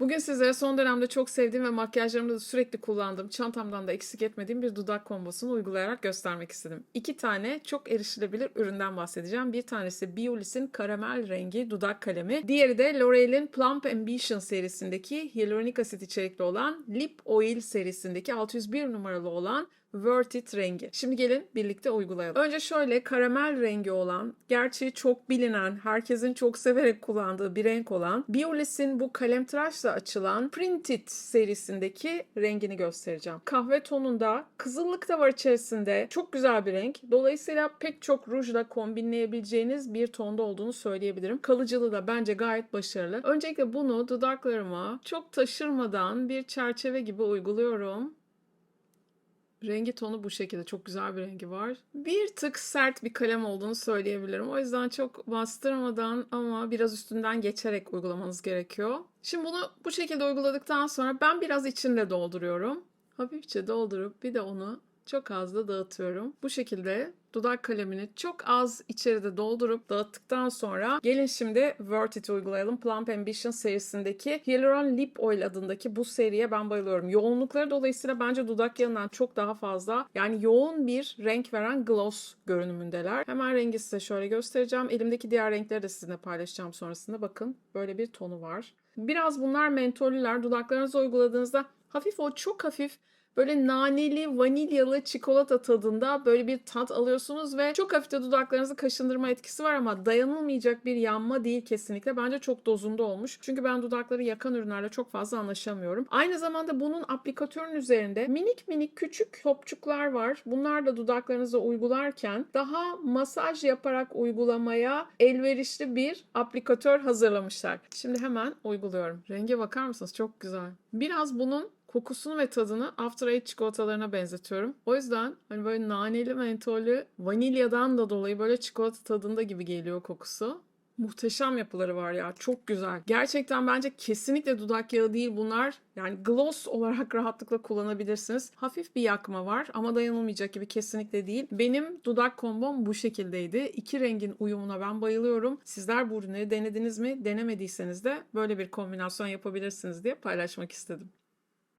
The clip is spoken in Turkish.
Bugün sizlere son dönemde çok sevdiğim ve makyajlarımda da sürekli kullandığım, çantamdan da eksik etmediğim bir dudak kombosunu uygulayarak göstermek istedim. İki tane çok erişilebilir üründen bahsedeceğim. Bir tanesi Biolis'in karamel rengi dudak kalemi. Diğeri de L'Oreal'in Plump Ambition serisindeki hyaluronik asit içerikli olan Lip Oil serisindeki 601 numaralı olan Worth It rengi. Şimdi gelin birlikte uygulayalım. Önce şöyle karamel rengi olan, gerçi çok bilinen, herkesin çok severek kullandığı bir renk olan Biolis'in bu kalemtıraşla açılan Printed serisindeki rengini göstereceğim. Kahve tonunda, kızıllık da var içerisinde. Çok güzel bir renk. Dolayısıyla pek çok rujla kombinleyebileceğiniz bir tonda olduğunu söyleyebilirim. Kalıcılığı da bence gayet başarılı. Öncelikle bunu dudaklarıma çok taşırmadan bir çerçeve gibi uyguluyorum. Rengi tonu bu şekilde. Çok güzel bir rengi var. Bir tık sert bir kalem olduğunu söyleyebilirim. O yüzden çok bastırmadan ama biraz üstünden geçerek uygulamanız gerekiyor. Şimdi bunu bu şekilde uyguladıktan sonra ben biraz içinde dolduruyorum. Hafifçe doldurup bir de onu çok az da dağıtıyorum. Bu şekilde dudak kalemini çok az içeride doldurup dağıttıktan sonra gelin şimdi Worth It uygulayalım. Plump Ambition serisindeki Hyaluron Lip Oil adındaki bu seriye ben bayılıyorum. Yoğunlukları dolayısıyla bence dudak yanından çok daha fazla. Yani yoğun bir renk veren gloss görünümündeler. Hemen rengi size şöyle göstereceğim. Elimdeki diğer renkleri de sizinle paylaşacağım sonrasında. Bakın böyle bir tonu var. Biraz bunlar mentollüler. Dudaklarınıza uyguladığınızda hafif o çok hafif böyle naneli, vanilyalı çikolata tadında böyle bir tat alıyorsunuz ve çok hafif de dudaklarınızı kaşındırma etkisi var ama dayanılmayacak bir yanma değil kesinlikle. Bence çok dozunda olmuş. Çünkü ben dudakları yakan ürünlerle çok fazla anlaşamıyorum. Aynı zamanda bunun aplikatörün üzerinde minik minik küçük topçuklar var. Bunlar da dudaklarınıza uygularken daha masaj yaparak uygulamaya elverişli bir aplikatör hazırlamışlar. Şimdi hemen uyguluyorum. Renge bakar mısınız? Çok güzel. Biraz bunun kokusunu ve tadını After Eight çikolatalarına benzetiyorum. O yüzden hani böyle naneli mentollü vanilyadan da dolayı böyle çikolata tadında gibi geliyor kokusu. Muhteşem yapıları var ya. Çok güzel. Gerçekten bence kesinlikle dudak yağı değil bunlar. Yani gloss olarak rahatlıkla kullanabilirsiniz. Hafif bir yakma var ama dayanılmayacak gibi kesinlikle değil. Benim dudak kombom bu şekildeydi. İki rengin uyumuna ben bayılıyorum. Sizler bu ürünleri denediniz mi? Denemediyseniz de böyle bir kombinasyon yapabilirsiniz diye paylaşmak istedim.